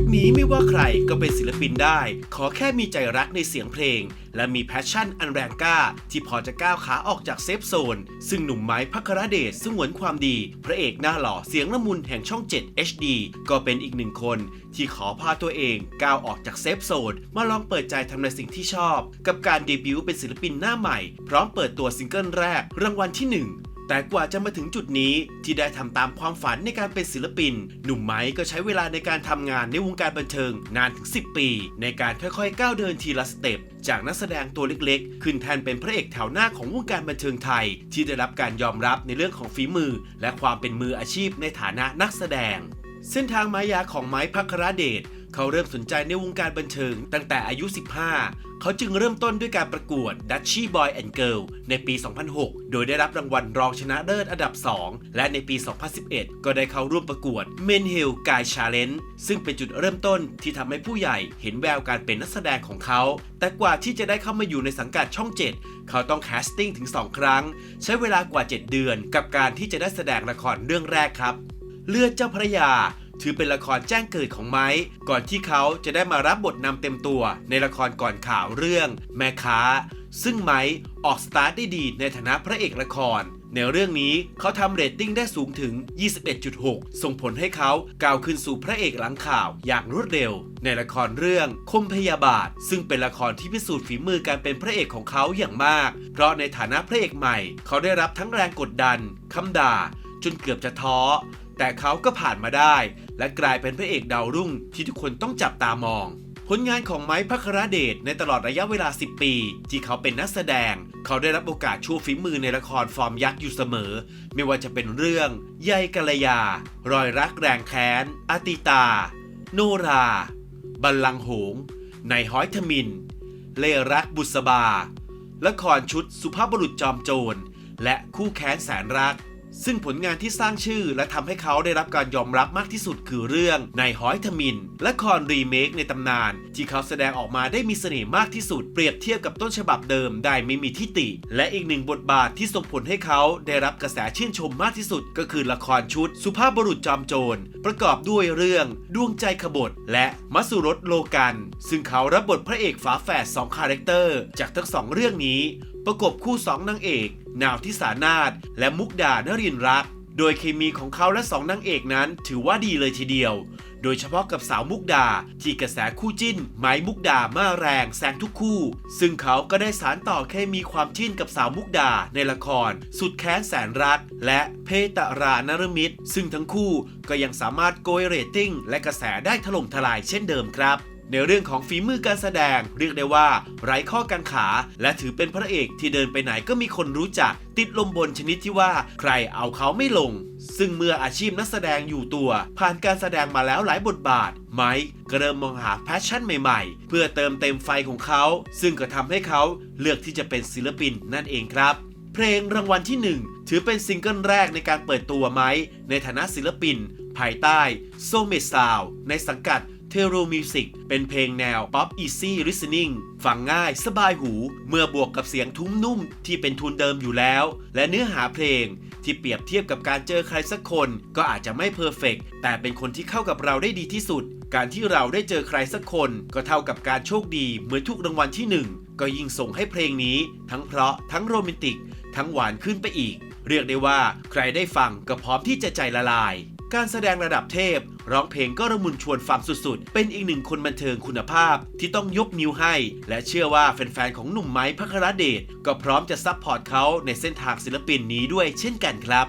ยุคนี้ไม่ว่าใครก็เป็นศิลปินได้ ขอแค่มีใจรักในเสียงเพลง และมีแพชชั่นอันแรงกล้า ที่พอจะก้าวขาออกจากเซฟโซน ซึ่งหนุ่มไม้พัครเดชสงวนความดี พระเอกหน้าหล่อเสียงละมุนแห่งช่อง 7 HD ก็เป็นอีกหนึ่งคน ที่ขอพาตัวเองก้าวออกจากเซฟโซน มาลองเปิดใจทำในสิ่งที่ชอบ กับการเดบิวต์เป็นศิลปินหน้าใหม่ พร้อมเปิดตัวซิงเกิลแรกรางวัลที่หนึ่ง แต่กว่าจะมาถึงจุดนี้ที่ได้ทำตามความฝันในการเป็นศิลปิน หนุ่มไม้ก็ใช้เวลาในการทำงานในวงการบันเทิงนานถึง 10 ปี ในการค่อยๆก้าวเดินทีละสเต็ปจากนักแสดงตัวเล็กๆ ขึ้นแทนเป็นพระเอกแถวหน้าของวงการบันเทิงไทย ที่ได้รับการยอมรับในเรื่องของฝีมือ และความเป็นมืออาชีพในฐานะนักแสดง เส้นทางมายาของไม้พัครเดช เขาเริ่มสนใจในวงการบันเทิงตั้งแต่อายุ 15 เขาจึงเริ่มต้นด้วยการประกวด Dutchy Boy and Girl ในปี 2006 โดยได้รับรางวัลรองชนะเลิศอันดับ 2 และในปี 2011 ก็ได้เข้าร่วมประกวด Men Hill Guy Challenge ซึ่งเป็นจุดเริ่มต้นที่ทำให้ผู้ใหญ่เห็นแววการเป็นนักแสดงของเขา แต่กว่าที่จะได้เข้ามาอยู่ในสังกัดช่อง 7 เขาต้องแคสติ้งถึง 2 ครั้ง ใช้เวลากว่า 7 เดือน กับการที่จะได้แสดงละครเรื่องแรกครับเลือดเจ้าพระยา ถือเป็นละครแจ้งเกิดของไม้ ก่อนที่เขาจะได้มารับบทนำเต็มตัวในละครก่อนข่าวเรื่อง แม่ค้า ซึ่งไม้ออกสตาร์ทได้ดีในฐานะพระเอกละคร ในเรื่องนี้เขาทำเรตติ้งได้สูงถึง 21.6 ส่งผลให้เขาก้าวขึ้นสู่พระเอกหลังข่าวอย่างรวดเร็ว ในละครเรื่องคมพยาบาท ซึ่งเป็นละครที่พิสูจน์ฝีมือการเป็นพระเอกของเขาอย่างมาก เพราะในฐานะพระเอกใหม่ เขาได้รับทั้งแรงกดดันคำด่า จนเกือบจะท้อ แต่เขาก็ผ่านมาได้ และกลายเป็นพระเอกดาวรุ่งที่ทุกคนต้องจับตามอง ผลงานของไม้พัคราเดชในตลอดระยะเวลา 10 ปี ที่เขาเป็นนักแสดง เขาได้รับโอกาสโชว์ฝีมือในละครฟอร์มยักษ์อยู่เสมอ ไม่ว่าจะเป็นเรื่องใยกัลยา รอยรักแรงแค้นอติตา โนรา บัลลังโหงในห้อยทมิน เลรักบุษบา ละครชุดสุภาพบุรุษจอมโจรและคู่แค้นแสนรัก ซึ่งผลงานที่สร้างชื่อและทำให้เขาได้รับการยอมรับมากที่สุดคือเรื่องนายฮอยทมิน และครรีเมคในตำนาน ที่เขาแสดงออกมาได้มีเสน่ห์มากที่สุดเปรียบเทียบกับต้นฉบับเดิมได้ไม่มีทิฏฐิและอีกหนึ่งบทบาทที่ส่งผลให้เขาได้รับกระแสชื่นชมมากที่สุด ก็คือละครชุด สุภาพบุรุษจอมโจร ประกอบด้วยเรื่องดวงใจขบฏและมัสุรสโลกัน ซึ่งเขารับบทพระเอกฝาแฝดสองคาแรคเตอร์จากทั้งสองเรื่องนี้ประกบคู่สองนางเอก นาวทิสานาถและมุกดานรินร์รัก โดยเคมีของเขาและสองนางเอกนั้นถือว่าดีเลยทีเดียว โดยเฉพาะกับสาวมุกดา ที่กระแสคู่จิ้น ไม้มุกดามาแรงแซงทุกคู่ ซึ่งเขาก็ได้สารต่อเคมีความจิ้นกับสาวมุกดาในละคร สุดแค้นแสนรัก และเพตรานรมิตรซึ่งทั้งคู่ก็ยังสามารถโกยเรตติ้ง และกระแสได้ถล่มทลายเช่นเดิมครับ ในเรื่องของฝีมือการแสดง เรียกได้ว่า ไร้ข้อกังขา และถือเป็นพระเอกที่เดินไปไหนก็มีคนรู้จัก ติดลมบนชนิดที่ว่าใครเอาเขาไม่ลง ซึ่งเมื่ออาชีพนักแสดงอยู่ตัว ผ่านการแสดงมาแล้วหลายบทบาท ไมค์ก็เริ่มมองหาแพชชั่นใหม่ๆ เพื่อเติมเต็มไฟของเขา ซึ่งก็ทำให้เขาเลือกที่จะเป็นศิลปินนั่นเองครับเพลงรางวัลที่ 1 ถือเป็นซิงเกิลแรกในการเปิดตัวไม้ในฐานะศิลปิน ภายใต้โซเมซาวในสังกัด เทโรมิวสิกเป็นเพลงแนว Pop Easy Listening ฟังง่ายสบายหู เมื่อบวกกับเสียงทุ้มนุ่มที่เป็นทุนเดิมอยู่แล้ว และเนื้อหาเพลงที่เปรียบเทียบกับการเจอใครสักคน ก็อาจจะไม่เพอร์เฟกแต่เป็นคนที่เข้ากับเราได้ดีที่สุด การที่เราได้เจอใครสักคน ก็เท่ากับการโชคดีเหมือนทุกรางวัลที่หนึ่งก็ยิ่งส่งให้เพลงนี้ ทั้งเพราะทั้งโรแมนติก ทั้งหวานขึ้นไปอีก เรียกได้ว่าใครได้ฟังก็พร้อมที่จะใจละลาย การแสดงระดับเทพ ร้องเพลงก็ระมุนชวนฟังสุดๆ เป็นอีกหนึ่งคนบันเทิงคุณภาพที่ต้องยกนิ้วให้ และเชื่อว่าแฟนๆของหนุ่มไม้พัครเดชก็พร้อมจะซัพพอร์ตเขาในเส้นทางศิลปินนี้ด้วยเช่นกันครับ